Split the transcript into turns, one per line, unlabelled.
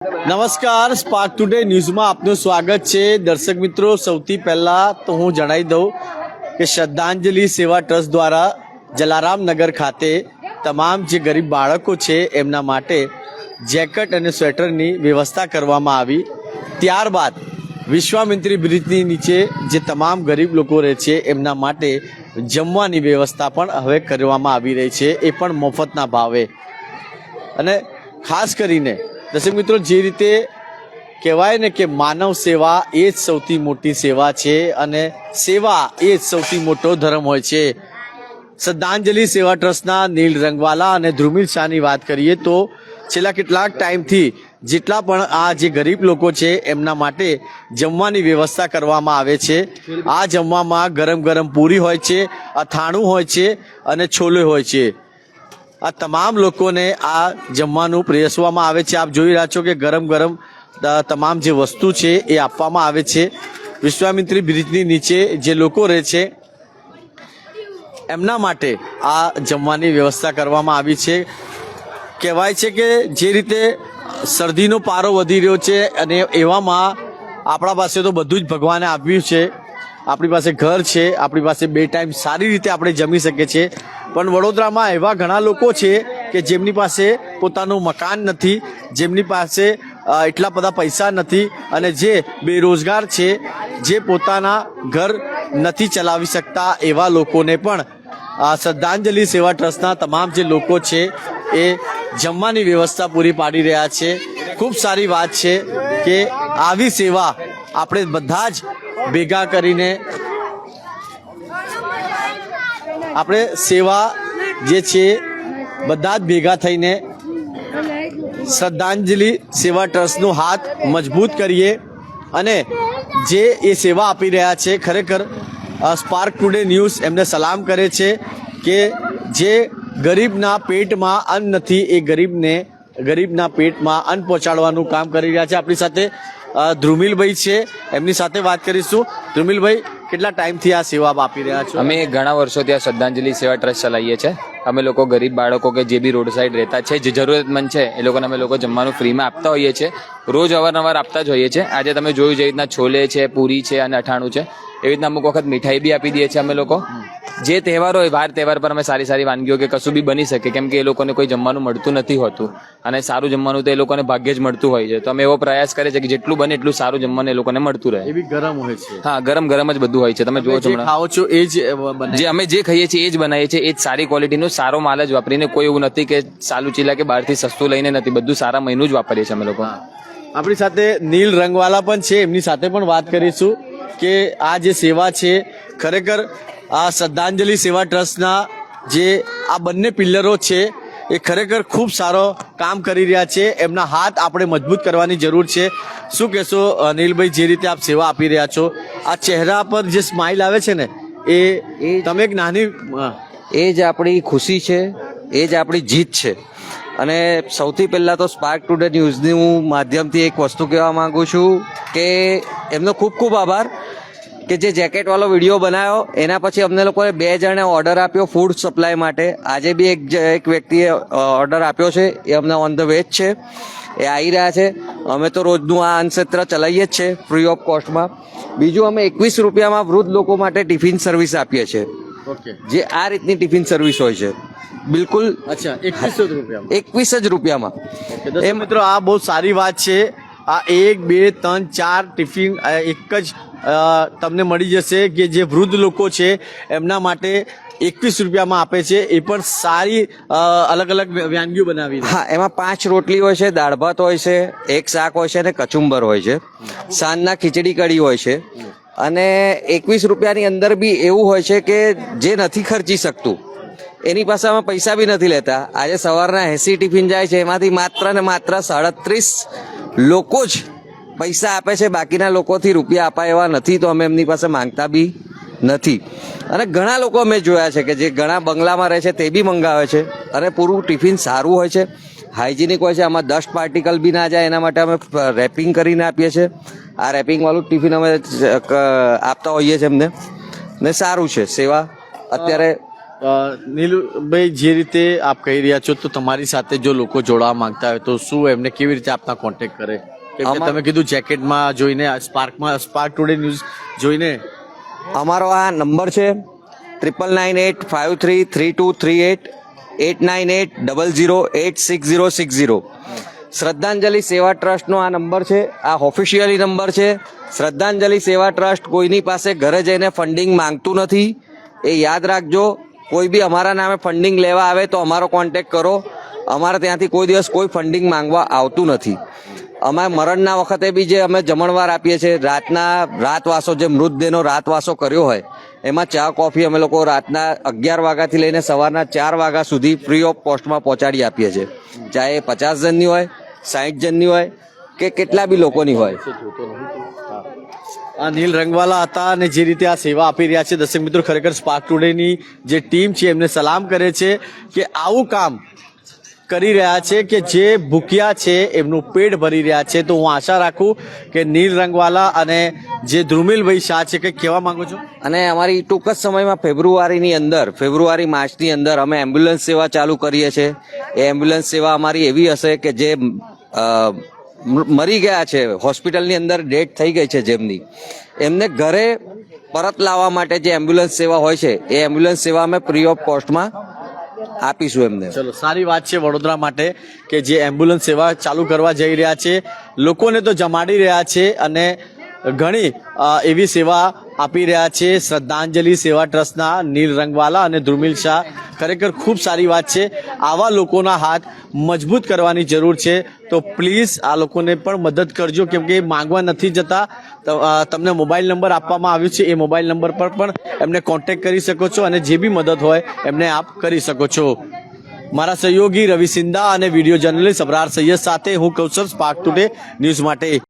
નમસ્કાર spark today ન્યૂઝમાં આપનું સ્વાગત છે. દર્શક મિત્રો, સૌથી પહેલાં તો હું જણાવી દઉં કે શ્રદ્ધાંજલિ સેવા ટ્રસ્ટ દ્વારા જલારામ નગર ખાતે તમામ જે ગરીબ બાળકો છે, એમના માટે જેકેટ અને સ્વેટરની વ્યવસ્થા કરવામાં આવી. ત્યારબાદ વિશ્વામિત્રી બ્રિજની નીચે જે તમામ ગરીબ લોકો રહે છે, એમના માટે જમવાની વ્યવસ્થા પણ હવે કરવામાં આવી રહી છે. એ પણ મફતના ભાવે. અને ખાસ કરીને દર્શક મિત્રો, જે રીતે કહેવાય ને કે માનવ સેવા એ જ સૌથી મોટી સેવા છે અને સેવા એ જ સૌથી મોટો ધર્મ હોય છે. શ્રદ્ધાંજલિ સેવા ટ્રસ્ટના નીલ રંગવાલા અને ધ્રુમિલ શાહની વાત કરીએ તો છેલ્લા કેટલાક ટાઈમથી જેટલા પણ આ જે ગરીબ લોકો છે એમના માટે જમવાની વ્યવસ્થા કરવામાં આવે છે. આ જમવામાં ગરમ ગરમ પૂરી હોય છે, અથાણું હોય છે અને છોલે હોય છે. આ તમામ લોકોને આ જમવાનું પીરસવામાં આવે છે. આપ જોઈ રહ્યા છો કે ગરમ ગરમ તમામ જે વસ્તુ છે એ આપવામાં આવે છે. વિશ્વામિત્રી બ્રિજની નીચે જે લોકો રહે છે, એમના માટે આ જમવાની વ્યવસ્થા કરવામાં આવી છે. કહેવાય છે કે જે રીતે શરદીનો પારો વધી રહ્યો છે અને એવામાં આપણા પાસે તો બધું જ ભગવાને આપ્યું છે. આપણી પાસે ઘર છે, આપણી પાસે બે ટાઈમ સારી રીતે આપણે જમી શકીએ છીએ. પણ વડોદરામાં એવા ઘણા લોકો છે કે જેમની પાસે પોતાનું મકાન નથી, જેમની પાસે એટલા બધા પૈસા નથી અને જે બેરોજગાર છે, જે પોતાના ઘર નથી ચલાવી શકતા એવા લોકોને પણ શ્રદ્ધાંજલિ સેવા ટ્રસ્ટના તમામ જે લોકો છે એ જમવાની વ્યવસ્થા પૂરી પાડી રહ્યા છે. ખૂબ સારી વાત છે કે આવી સેવા આપણે બધા જ ભેગા કરીને આપણે સેવા જે છે, બધા જ ભેગા થઈને શ્રદ્ધાંજલિ સેવા ટ્રસ્ટનો હાથ મજબૂત કરીએ અને જે એ સેવા આપી રહ્યા છે, ખરેખર સ્પાર્ક ટુડે ન્યૂઝ એમને સલામ કરે છે કે જે ગરીબના પેટમાં અન્ન નથી, એ ગરીબને, ગરીબના પેટમાં અન્ન પહોંચાડવાનું કામ કરી રહ્યા છે. આપણી સાથે ધ્રુમિલભાઈ છે. એમની સાથે વાત કરીશું. ધ્રુમિલભાઈ, કેટલા ટાઈમથી આ સેવા આપી રહ્યા છો?
અમે ઘણા વર્ષોથી આ શ્રદ્ધાંજલિ સેવા ટ્રસ્ટ ચલાવીએ છીએ. અમે લોકો ગરીબ બાળકો કે જે બી રોડ સાઈડ રહેતા છે જે જરૂરતમંદ છે એ લોકોને અમે લોકો જમવાનું ફ્રીમાં આપતા હોઈએ છીએ. રોજ અવારનવાર આપતા જ હોઈએ છીએ. આજે તમે જોયું જે રીતના છોલે છે પૂરી છે અને અઠાણું છે. એવી રીતના અમુક વખત મીઠાઈ બી આપી દઈએ છીએ અમે લોકો. જે તહેવાર હોય વાર તહેવાર પર અમે સારી સારી વાનગીઓ કે કશું બી બની શકે કેમ કે એ લોકોને કોઈ જમવાનું મળતું નથી હોતું. અને સારું જમવાનું તો એ લોકોને ભાગ્યે જ મળતું હોય છે. તો અમે એવો પ્રયાસ કરીએ છીએ કે જેટલું બને એટલું સારું જમવાનું એ લોકોને મળતું રહે.
એવી ગરમ હોય છે.
હા ગરમ ગરમ જ બધું હોય છે. તમે જોવો છો
ખાઓ છો એ જ
જે અમે જે ખાઈએ છીએ એ જ બનાવીએ છીએ. એ જ સારી ક્વોલિટીનું સારો માલ જ વાપરીને કોઈ એવું નથી કે સાલું ચીલા કે બહારથી સસ્તું લઈને નથી. બધું સારા મહિનું જ વાપરીએ છીએ અમે લોકો.
આપણી સાથે નીલ રંગવાલા પણ છે. એમની સાથે પણ વાત કરીશું કે આ જે સેવા છે ખરેખર આ શ્રદ્ધાંજલિ સેવા ટ્રસ્ટના જે આ બંને પિલ્લરો છે એ ખરેખર ખૂબ સારો કામ કરી રહ્યા છે. એમના હાથ આપણે મજબૂત કરવાની જરૂર છે. શું કહેશો અનિલભાઈ જે રીતે આપ સેવા આપી રહ્યા છો? આ ચહેરા પર જે સ્માઇલ આવે છે ને એ તમે એક નાની
એ જ આપણી ખુશી છે, એ જ આપણી જીત છે. અને સૌથી પહેલાં તો સ્પાર્ક ટુડે ન્યૂઝનું માધ્યમથી એક વસ્તુ કહેવા માગું છું કે એમનો ખૂબ ખૂબ આભાર કે જે જેકેટવાળો વીડિયો બનાવ્યો, એના પછી અમને લોકોએ બે જણે ઓર્ડર આપ્યો ફૂડ સપ્લાય માટે. આજે બી એક એક વ્યક્તિએ ઓર્ડર આપ્યો છે, એ અમને ઓન ધ વે જ છે. એ આવી રહ્યા છે. અમે તો રોજનું આ અન્નક્ષેત્ર ચલાવીએ જ છે ફ્રી ઓફ કોસ્ટમાં બીજું અમે એકવીસ રૂપિયામાં વૃદ્ધ લોકો માટે ટિફિન સર્વિસ આપીએ છીએ.
ઓકે
જે આ રીતની ટિફિન સર્વિસ હોય છે. બિલકુલ
અચ્છા એકવીસો રૂપિયા
એકવીસ જ રૂપિયામાં.
એ મિત્રો આ બહુ સારી વાત છે. આ એક બે ત્રણ ચાર ટિફિન એક જ તમને મળી જશે કે જે વૃદ્ધ લોકો છે એમના માટે એકવીસ રૂપિયામાં આપે છે. એ પણ સારી અલગ અલગ વાનગીઓ બનાવી
હા એમાં પાંચ રોટલી હોય છે દાળ ભાત હોય છે એક શાક હોય છે અને કચુંબર હોય છે. સાંજના ખીચડી કઢી હોય છે. અને એકવીસ રૂપિયાની અંદર બી એવું હોય છે કે જે નથી ખર્ચી શકતું. એની પાસે અમે પૈસા બી નથી લેતા. આજે સવારના એસી ટિફિન જાય છે, એમાંથી માત્ર ને માત્ર સાડત્રીસ લોકો જ પૈસા આપે છે. બાકીના લોકોથી રૂપિયા અપાય એવા નથી, તો અમે એમની પાસે માંગતા બી નથી. અને ઘણા લોકો અમે જોયા છે કે જે ઘણા બંગલામાં રહે છે, તે બી મંગાવે છે. અને પૂરું ટિફિન સારું હોય છે. હાઇજેનિક હોય છે, આમાં ડસ્ટ પાર્ટિકલ બી ના જાય, એના માટે અમે રેપિંગ કરીને આપીએ છીએ. આ રેપિંગ વાળું ટિફિન અમે આપતા હોઈએ છીએ એમને. ને સારું છે સેવા. અત્યારે
નીલુભાઈ જે રીતે આપ કહી રહ્યા છો તો તમારી સાથે જો લોકો જોડાવા માંગતા હોય તો શું એમને કેવી રીતે આપના કોન્ટેક્ટ કરે? તમે કીધું જેકેટમાં જોઈને સ્પાર્કમાં સ્પાર્ક ટુડે ન્યૂઝ જોઈને.
અમારો આ નંબર છે triple nine eight five three three two three eight eight nine eight double zero eight six zero six zero શ્રદ્ધાંજલિ સેવા ટ્રસ્ટનો આ નંબર છે, આ ઓફિશિયલી નંબર છે. શ્રદ્ધાંજલિ સેવા ટ્રસ્ટ કોઈની પાસે ઘરે જઈને ફંડિંગ માંગતું નથી. એ યાદ રાખજો, કોઈ બી અમારા નામે ફંડિંગ લેવા આવે તો અમારો કોન્ટેક કરો. અમારે ત્યાંથી કોઈ દિવસ કોઈ ફંડિંગ માંગવા આવતું નથી. અમે મરણના વખતે બી જે અમે જમણવાર આપીએ છીએ, રાતના રાતવાસો, જે મૃતદેહનો રાતવાસો કર્યો હોય, એમાં ચા, કોફી અમે લોકો રાતના અગિયાર વાગ્યાથી લઈને સવારના ચાર વાગ્યા સુધી ફ્રી ઓફ કોસ્ટમાં પહોંચાડી આપીએ છીએ. ચાહે પચાસ જણની હોય સાઠ જણની હોય કે કેટલા બી લોકોની હોય.
આ નીલ રંગવાલા હતા અને જે રીતે આ સેવા આપી રહ્યા છે, દર્શક મિત્રો, ખરેખર સ્પાર્ક ટુડેની જે ટીમ છે, એમને સલામ કરે છે કે આવું કામ કરી રહ્યા છે કે જે ભૂખ્યા છે, એમનું પેટ ભરી રહ્યા છે. તો હું આશા રાખું કે નીલ રંગવાલા અને જે ધ્રુમિલભાઈ શાહ છે કંઈક કહેવા માંગો છો?
અને અમારી ટૂંક જ સમયમાં ફેબ્રુઆરીની અંદર, ફેબ્રુઆરી માર્ચની અંદર અમે એમ્બ્યુલન્સ સેવા ચાલુ કરીએ છીએ. એ એમ્બ્યુલન્સ સેવા અમારી એવી હશે કે જે મરી ગયા છે. હોસ્પિટલની અંદર ડેથ થઈ ગઈ છે જેમની. એમને ઘરે પરત લાવવા માટે જે એમ્બ્યુલન્સ સેવા હોય છે, એ એમ્બ્યુલન્સ સેવા અમે ફ્રી ઓફ કોસ્ટમાં આપીશું એમને.
ચલો, સારી વાત છે વડોદરા માટે કે જે એમ્બ્યુલન્સ સેવા ચાલુ કરવા જઈ રહ્યા છે. લોકોને તો જમાડી રહ્યા છે અને ઘણી એવી સેવા આપી રહ્યા છે. શ્રદ્ધાંજલિ સેવા ટ્રસ્ટના નીલ રંગવાલા અને ધ્રુમિલ શાહ. ખરેખર ખૂબ સારી વાત છે. આવા લોકોના હાથ મજબૂત કરવાની જરૂર છે. તો પ્લીઝ આ લોકોને પણ મદદ કરજો, કેમ કે એ માંગવા નથી જતા. તમને મોબાઈલ નંબર આપવામાં આવ્યો છે, એ મોબાઈલ નંબર પર પણ એમને કોન્ટેક્ટ કરી શકો છો અને જે બી મદદ હોય, એમને આપ કરી શકો છો. મારા સહયોગી રવિ સિંધા અને વીડિયો જર્નલિસ્ટ અબરાર સૈયદ સાથે હું કૌશલ સ્પાર્ક ટુડે ન્યૂઝ માટે